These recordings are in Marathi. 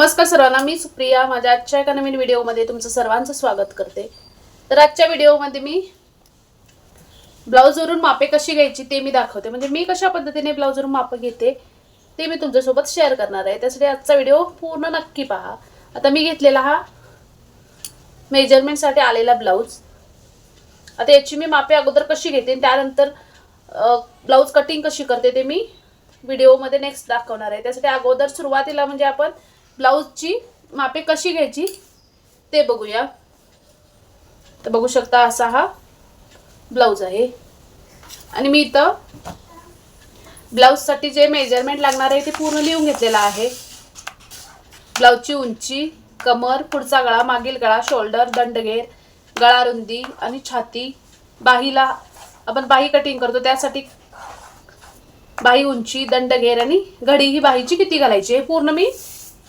नमस्कार सर्वांना मी सुप्रिया. माझ्या आजच्या एका नवीन व्हिडिओमध्ये तुमचं सर्वांचं स्वागत करते. तर आजच्या व्हिडिओमध्ये मी ब्लाऊजवरून मापे कशी घ्यायची ते मी दाखवते. म्हणजे मी कशा पद्धतीने ब्लाऊजवरून मापं घेते ते मी तुमच्यासोबत शेअर करणार आहे. त्यासाठी आजचा व्हिडिओ पूर्ण नक्की पहा. आता मी घेतलेला हा मेजरमेंटसाठी आलेला ब्लाऊज. आता याची मी मापे अगोदर कशी घेते त्यानंतर ब्लाऊज कटिंग कशी करते ते मी व्हिडिओमध्ये नेक्स्ट दाखवणार आहे. त्यासाठी अगोदर सुरुवातीला म्हणजे आपण ब्लाऊजची मापे कशी घ्यायची ते बघूया. तर बघू शकता असा हा ब्लाऊज आहे. आणि मी इथं ब्लाऊजसाठी जे मेजरमेंट लागणार आहे ते पूर्ण लिहून घेतलेलं आहे. ब्लाऊजची उंची कमर पुढचा गळा मागील गळा शोल्डर दंडगेर गळा रुंदी आणि छाती. बाहीला आपण बाही कटिंग करतो त्यासाठी बाही उंची दंडगेर आणि घडी ही बाहीची किती घालायची हे पूर्ण मी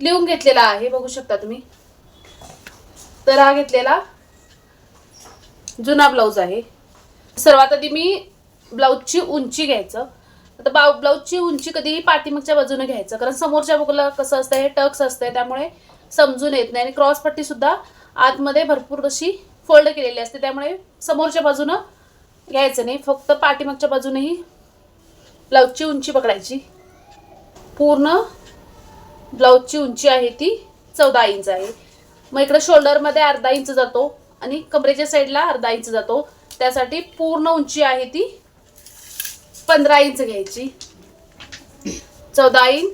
लिहून घेतलेला आहे बघू शकता तुम्ही. तर हा घेतलेला. जुना ब्लाऊज आहे. सर्वात आधी मी ब्लाऊजची उंची घ्यायचं. आता बा ब्लाऊजची उंची कधीही पाठीमागच्या बाजूने घ्यायचं कारण समोरच्या बाजूला कसं असतं हे टक्स असतं त्यामुळे समजून येत नाही. आणि क्रॉस सुद्धा आतमध्ये भरपूर अशी फोल्ड केलेली असते त्यामुळे समोरच्या बाजूनं घ्यायचं नाही. फक्त पाठीमागच्या बाजूनेही ब्लाऊजची उंची पकडायची. पूर्ण ब्लाऊजची उंची आहे ती चौदा इंच आहे. मग इकडे शोल्डरमध्ये अर्धा इंच जातो आणि कमरेच्या साईडला अर्धा इंच जातो. त्यासाठी पूर्ण उंची आहे ती पंधरा इंच घ्यायची. चौदा इंच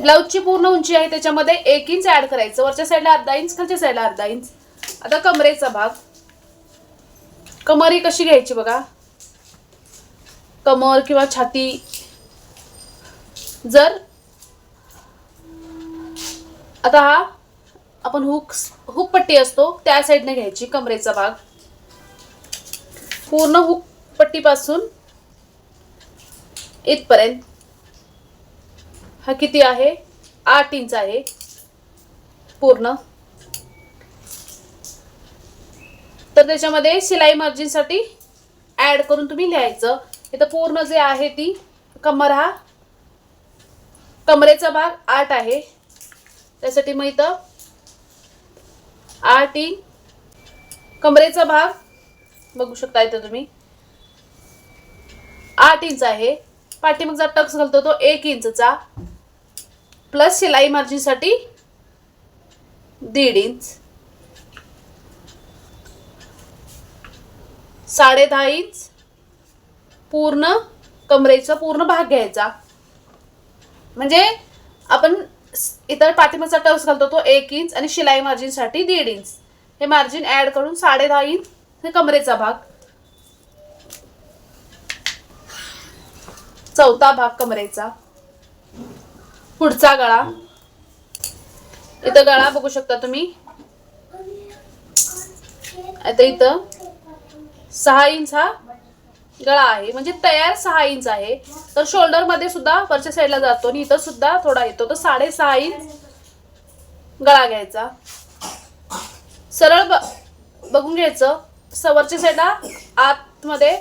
ब्लाऊजची पूर्ण उंची आहे त्याच्यामध्ये एक इंच ऍड करायचं. वरच्या साईडला अर्धा इंच खालच्या साईडला अर्धा इंच. आता कमरेचा भाग. कमर ही कशी घ्यायची बघा. कमर किंवा छाती. जर आता हा आपण हुक हुक पट्टी असतो त्या साईडने घ्यायची कमरेचा भाग. पूर्ण हुक पट्टीपासून इथपर्यंत. हा किती आहे? आठ इंच आहे. पूर्ण. तर त्याच्यामध्ये शिलाई मार्जिनसाठी ॲड करून तुम्ही लिहायचं. इथं पूर्ण जे आहे ती कमर हा. कमरेचा भाग आठ आहे. त्यासाठी मग इथं आठ इंच कमरेचा भाग बघू शकता इथं तुम्ही. आठ इंच आहे. पाठीमागचा टक्स घालतो तो एक इंचचा. प्लस शिलाई मार्जिनसाठी दीड इंच. साडे दहा इंच. पूर्ण कमरेचा पूर्ण भाग घ्यायचा. म्हणजे आपण इतर पाठिंबाचा टर्स घालतो तो एक इंच आणि शिलाई मार्जिनसाठी दीड इंच. हे मार्जिन ॲड करून साडे दहा इंच हे कमरेचा भाग. चौथा भाग कमरेचा. पुढचा गळा. इथं गळा बघू शकता तुम्ही. आता इथं सहा इंच हा गळा आहे. म्हणजे तयार सहा इंच आहे. तर शोल्डरमध्ये सुद्धा वरच्या साईडला जातो आणि इथं सुद्धा थोडा येतो. तर साडेसहा इंच गळा घ्यायचा. सरळ बघून घ्यायचं. वरच्या साईडला आतमध्ये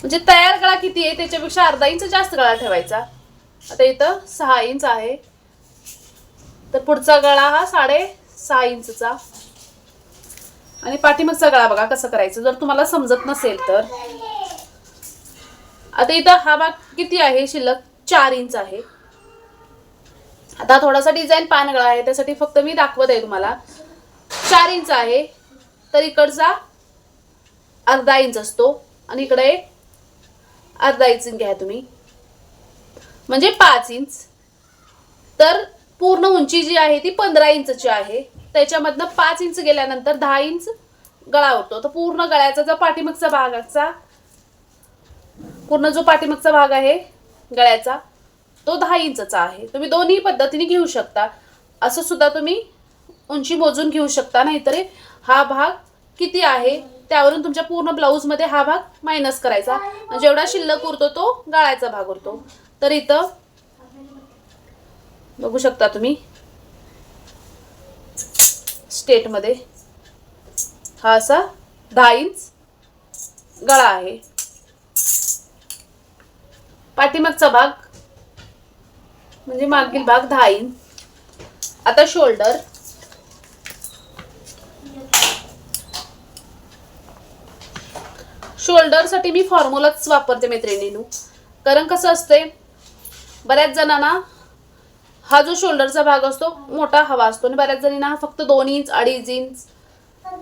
म्हणजे तयार गळा किती आहे त्याच्यापेक्षा अर्धा इंच जास्त गळा ठेवायचा. आता इथं सहा इंच आहे. तर पुढचा गळा हा साडे सहा इंचचा. आणि पाठीमागचा गळा बघा कसं करायचं. जर तुम्हाला समजत नसेल तर. आता इथं हा भाग किती आहे? शिल्लक चार इंच आहे. आता थोडासा डिझाईन पान गळा आहे. त्यासाठी फक्त मी दाखवत आहे तुम्हाला. चार इंच आहे. तर इकडचा अर्धा इंच असतो. आणि इकडे अर्धा इंच घ्या तुम्ही. म्हणजे पाच इंच. तर पूर्ण उंची जी आहे ती पंधरा इंचची आहे. त्याच्यामधनं पाच इंच गेल्यानंतर दहा इंच गळा होतो तर पूर्ण गळ्याचा जो पाठीमागचा भागाचा पूर्ण जो पाठीमागचा भाग आहे गळ्याचा तो दहा इंचचा आहे. तुम्ही दोन्ही पद्धतीने घेऊ शकता. असं सुद्धा तुम्ही उंची मोजून घेऊ शकता. नाहीतर हा भाग किती आहे त्यावरून तुमच्या पूर्ण ब्लाऊजमध्ये हा भाग मायनस करायचा. म्हणजे जेवढा शिल्लक उरतो तो गळ्याचा भाग उरतो. तर इथं बघू शकता तुम्ही. स्टेटमध्ये. हा असा दहा इंच गळा आहे. पाठीमागचा भाग म्हणजे मागील भाग दहा इंच. आता शोल्डर. शोल्डरसाठी मी फॉर्म्युलाच वापरते मैत्रिणीनू. कारण कसं असते बऱ्याच जणांना हा जो शोल्डरचा भाग असतो मोठा हवा असतो आणि बऱ्याच जणींना हा फक्त दोन इंच अडीच इंच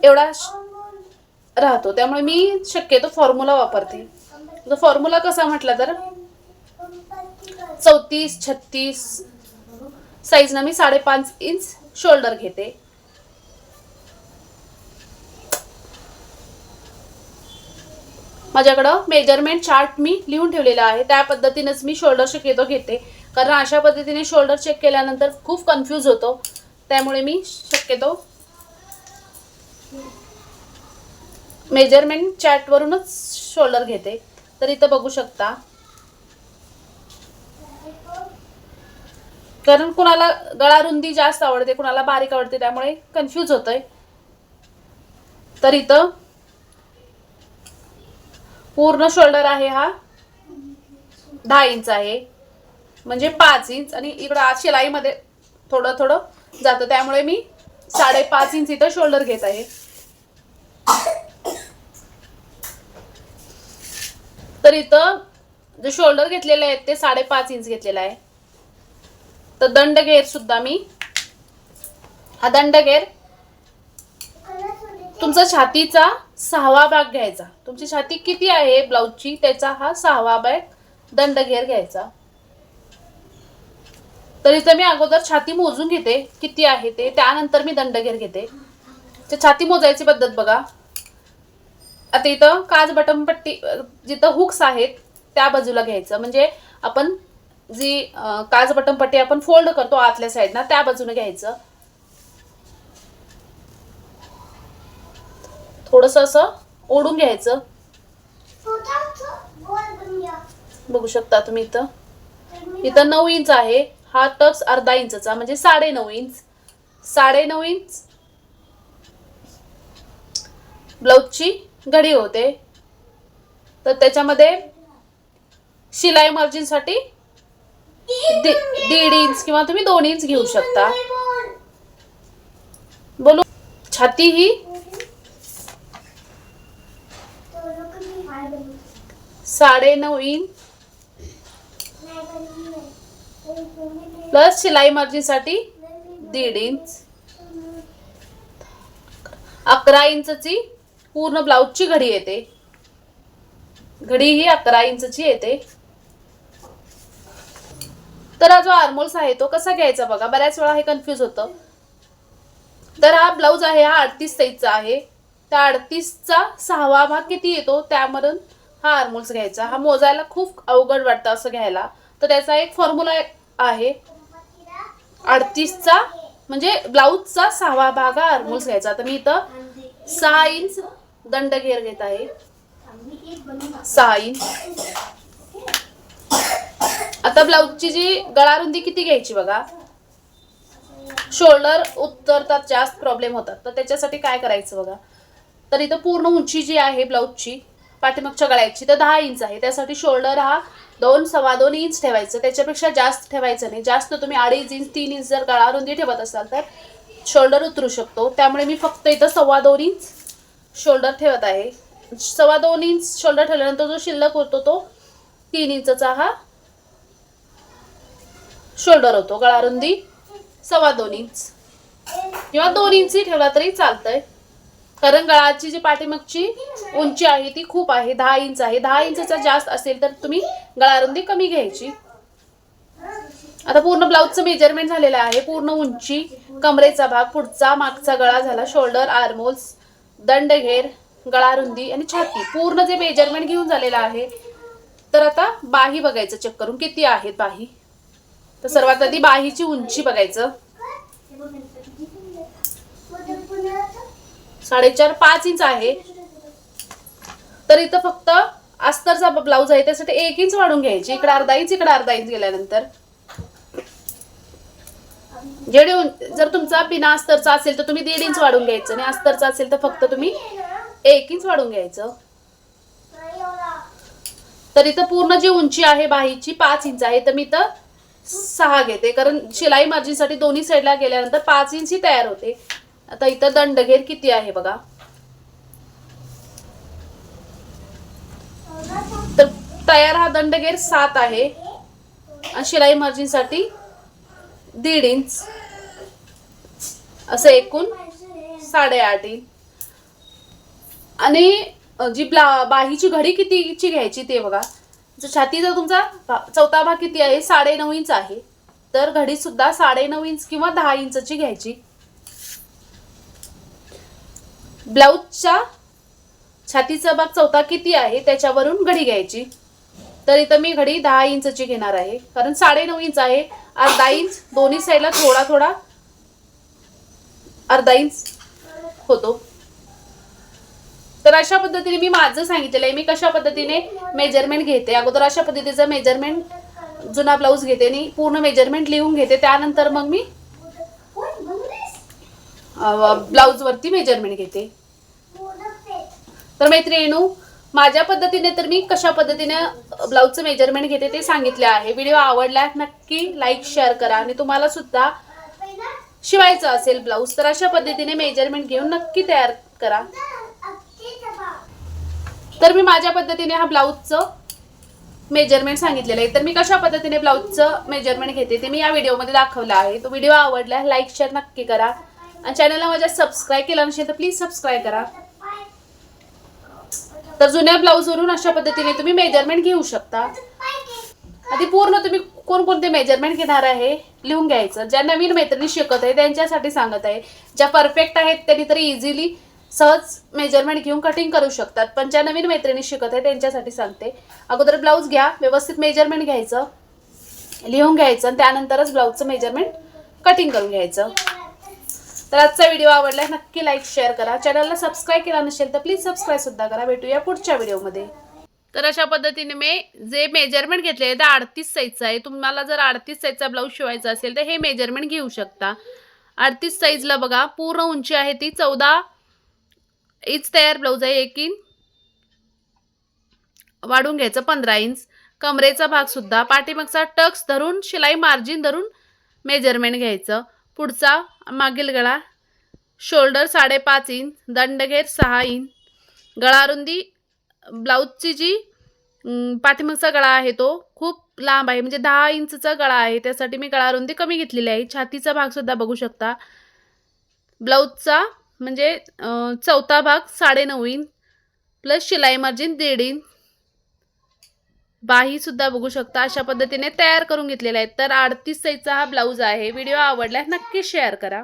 एवढा श- राहतो. त्यामुळे मी शक्यतो फॉर्म्युला वापरते. फॉर्म्युला कसा म्हटला तर चौतीस छत्तीस साईजनं मी साडेपाच इंच शोल्डर घेते. माझ्याकडं मेजरमेंट चार्ट मी लिहून ठेवलेला आहे. त्या पद्धतीनेच मी शोल्डर शक्यतो घेते. कारण अशा पद्धतीने शोल्डर चेक केल्यानंतर खूप कन्फ्यूज होतो. त्यामुळे मी शक्यतो मेजरमेंट चॅटवरूनच शोल्डर घेते. तर इथं बघू शकता. कारण कुणाला गळा रुंदी जास्त आवडते कुणाला बारीक आवडते त्यामुळे कन्फ्यूज होतंय. तर इथं पूर्ण शोल्डर आहे हा. दहा इंच आहे. म्हणजे पाच इंच आणि इकडं आज शिलाईमध्ये थोडं थोडं जातं. त्यामुळे मी साडेपाच इंच इथं शोल्डर घेत आहे. तर इथं जे शोल्डर घेतलेले आहेत ते साडेपाच इंच घेतलेलं आहे. तर दंडघेर सुद्धा मी. हा दंडघेर तुमचा छातीचा सहावा भाग घ्यायचा. तुमची छाती किती आहे ब्लाऊजची? त्याचा हा सहावा भाग दंडघेर घ्यायचा. तर इथं मी अगोदर छाती मोजून घेते किती आहे ते. त्यानंतर मी दंडघेर घेते. ते छाती मोजायची पद्धत बघा. आता इथं काज बटन पट्टी जिथं हुक्स आहेत त्या बाजूला घ्यायचं. म्हणजे आपण जी काच काज बटन पट्टी आपण फोल्ड करतो आतल्या साईडना त्या बाजूने घ्यायचं. थोडस असं ओढून घ्यायचं. बघू शकता तुम्ही इथं? इथं नऊ इंच आहे. हा टक्स अर्धा इंचचा म्हणजे साडे नऊ इंच. साडे नऊ इंच. ब्लाऊजची घडी होते. तर त्याच्यामध्ये शिलाई मार्जिनसाठी दि- दीड इंच किंवा तुम्ही दोन इंच घेऊ शकता. बोलू छाती ही साडे नऊ इंच. प्लस शिलाई मार्जिनसाठी दीड इंच. अकरा इंचची पूर्ण ब्लाऊजची घडी येते. घडी ही अकरा इंचची येते. तर हा जो आर्मोल्स आहे तो कसा घ्यायचा बघा. बऱ्याच वेळा हे कन्फ्यूज होतं. तर हा ब्लाऊज आहे हा अडतीस साईजचा आहे. त्या अडतीसचा सहावा भाग किती येतो? त्यामधून हा आर्मोल्स घ्यायचा. हा मोजायला खूप अवघड वाटतं असं घ्यायला. तर त्याचा एक फॉर्म्युला आहे. अडतीसचा म्हणजे ब्लाऊजचा सहावा भाग हा घ्यायचा. तर मी इथं सहा इंच दंड घेर घेत आहे. सहा इंच आता ब्लाऊजची जी गळा रुंदी किती घ्यायची बघा? शोल्डर उतरतात जास्त प्रॉब्लेम होतात. तर त्याच्यासाठी काय करायचं बघा? तर इथं पूर्ण उंची जी आहे ब्लाऊजची पाठीमागच्या गळ्याची तर दहा इंच आहे. त्यासाठी शोल्डर हा दोन सव्वा दोन इंच ठेवायचं त्याच्यापेक्षा जास्त ठेवायचं नाही. जास्त तुम्ही अडीच इंच तीन इंच जर गळा रुंदी ठेवत असाल तर शोल्डर उतरू शकतो. त्यामुळे मी फक्त इथं सव्वा दोन इंच शोल्डर ठेवत आहे. सव्वा दोन इंच शोल्डर ठेवल्यानंतर जो शिल्लक होतो तो तीन इंचचा हा शोल्डर होतो. गळा रुंदी सव्वा दोन इंच किंवा दोन इंची ठेवला तरी चालतंय. कारण गळाची जी पाठीमागची उंची आहे ती खूप आहे दहा इंच आहे. दहा इंचचा जास्त असेल तर तुम्ही गळा रुंदी कमी घ्यायची. आता पूर्ण ब्लाऊजचं मेजरमेंट झालेलं आहे. पूर्ण उंची कमरेचा भाग पुढचा मागचा गळा झाला शोल्डर आर्मोल्स दंडघेर गळा रुंदी आणि छाती. पूर्ण जे मेजरमेंट घेऊन झालेलं आहे तर आता बाही बघायचं चेक करून किती आहेत बाही. तर सर्वात आधी बाहीची उंची बघायचं. साडेचार पाच इंच आहे. तर इथं फक्त अस्तरचा ब्लाऊज आहे त्यासाठी एक इंच वाढून घ्यायची. इकडे अर्धा इंच इकडे अर्धा इंच गेल्यानंतर. जेडे जर तुमचा बिना अस्तरचा असेल तर तुम्ही दीड इंच वाढून घ्यायचं. आणि अस्तरचा असेल तर फक्त तुम्ही एक इंच वाढून घ्यायचं. तर इथं पूर्ण जी उंची आहे बाहीची पाच इंच आहे. तर मी इथं सहा घेते. कारण शिलाई मार्जिनसाठी दोन्ही साईडला गेल्यानंतर पाच इंच ही तयार होते. आता इथं दंडघेर किती आहे बघा? तर तयार हा दंडघेर सात आहे. शिलाई मार्जिनसाठी दीड इंच. असं एकूण साडेआठ इंच. आणि जी ब्ला बाहीची घडी कितीची घ्यायची ते बघा. जो छातीचा तुमचा चौथा भाग किती आहे? साडे नऊ इंच आहे. तर घडी सुद्धा साडे नऊ इंच किंवा दहा इंचची घ्यायची. ब्लाऊजच्या छातीचा भाग चौथा किती आहे त्याच्यावरून घडी घ्यायची. तर इथं मी घडी दहा इंचची घेणार आहे. कारण साडे नऊ इंच आहे. अर्धा इंच दोन्ही साईडला थोडा थोडा अर्धा इंच होतो. तर अशा पद्धतीने मी माझं सांगितलेलं आहे. मी कशा पद्धतीने मेजरमेंट घेते? अगोदर अशा पद्धतीचं मेजरमेंट जुना ब्लाऊज घेते आणि पूर्ण मेजरमेंट लिहून घेते. त्यानंतर मग मी ब्लाऊजवरती मेजरमेंट घेते. तर मैत्रिणू माझ्या पद्धतीने तर मी कशा पद्धतीने ब्लाऊजचं मेजरमेंट घेते ते सांगितले आहे. व्हिडिओ आवडला नक्की लाईक शेअर करा आणि तुम्हाला सुद्धा शिवायचं असेल ब्लाऊज तर अशा पद्धतीने मेजरमेंट घेऊन नक्की तयार करा. तर मी माझ्या पद्धतीने हा ब्लाऊजचं मेजरमेंट सांगितलेलं आहे. तर मी कशा पद्धतीने ब्लाऊजचं मेजरमेंट घेते ते मी या व्हिडिओमध्ये दाखवलं आहे. तो व्हिडिओ आवडला लाईक शेअर नक्की करा. आणि चॅनलला माझ्या सबस्क्राईब केलं नसेल तर प्लीज सबस्क्राईब करा. तर जुन्या ब्लाऊजवरून अशा पद्धतीने तुम्ही मेजरमेंट घेऊ शकता. आधी पूर्ण तुम्ही कोणकोणते मेजरमेंट घेणार आहे लिहून घ्यायचं. ज्या नवीन मैत्रिणी शिकत आहे त्यांच्यासाठी सांगत आहे. ज्या परफेक्ट आहेत त्यांनी तरी इझिली सहज मेजरमेंट घेऊन कटिंग करू शकतात. पण ज्या नवीन मैत्रिणी शिकत आहे त्यांच्यासाठी सांगते. अगोदर ब्लाऊज घ्या व्यवस्थित मेजरमेंट घ्यायचं. लिहून घ्यायचं आणि त्यानंतरच ब्लाऊजचं मेजरमेंट कटिंग करून घ्यायचं. तर आजचा व्हिडिओ आवडला नक्की लाईक शेअर करा. चॅनलला सबस्क्राईब केला नसेल तर प्लीज सबस्क्राईब सुद्धा करा. भेटूया पुढच्या व्हिडिओमध्ये तर अशा पद्धतीने मी जे मेजरमेंट घेतले ते अडतीस साईजचं आहे. तुम्हाला जर अडतीस साईजचा ब्लाऊज शिवायचा असेल तर हे मेजरमेंट घेऊ शकता. अडतीस साईजला बघा पूर्ण उंची आहे ती. चौदा इंच तयार ब्लाऊज आहे एक इंच वाढून घ्यायचं पंधरा इंच कमरेचा भागसुद्धा पाठीमागचा टक्स धरून शिलाई मार्जिन धरून मेजरमेंट घ्यायचं. पुढचा मागील गळा शोल्डर साडेपाच इंच दंडघेर सहा इंच. गळारुंदी ब्लाऊजची जी पाठीमागचा गळा आहे तो खूप लांब आहे. म्हणजे दहा इंचचा गळा आहे. त्यासाठी मी गळारुंदी कमी घेतलेली आहे. छातीचा भागसुद्धा बघू शकता. ब्लाऊजचा म्हणजे चौथा भाग साडेनऊ इंच प्लस शिलाई मार्जिन दीड इंच. बाही सुद्धा बघू शकता अशा पद्धतीने तयार करून घेतलेल्या आहेत. तर अडतीस साईजचा हा ब्लाऊज आहे. व्हिडिओ आवडल्यास नक्की शेअर करा.